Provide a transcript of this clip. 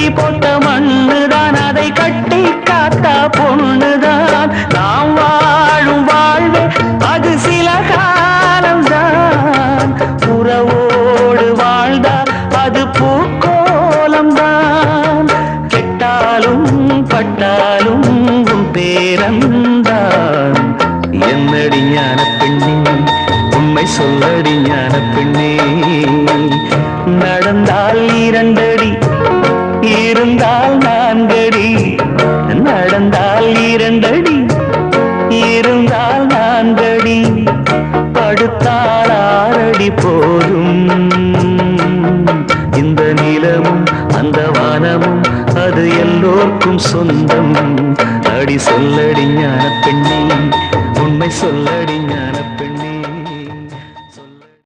கட்டி போட்ட மண்ணுதான் அதை கட்டி காத்த பொண்ணுதான். நாம் வாழும் வாழ்வு அது சில காலம்தான். உறவோடு வாழ்ந்தால் அது பூக்கோலம்தான். கெட்டாலும் பட்டாலும் உன் பேரந்தான் என்னடி ஞான பெண்ணே? உண்மை சொல்லடி பெண்ணே? இருந்தால் நான்கடி நடந்தால் இரண்டடி இருந்தால் நான்கடி படுத்தால் ஆறடி போதும். இந்த நிலமும் அந்த வானமும் அது எல்லோருக்கும் சொந்தம். அடி சொல்லடி ஞான பெண்ணே உண்மை சொல்லடி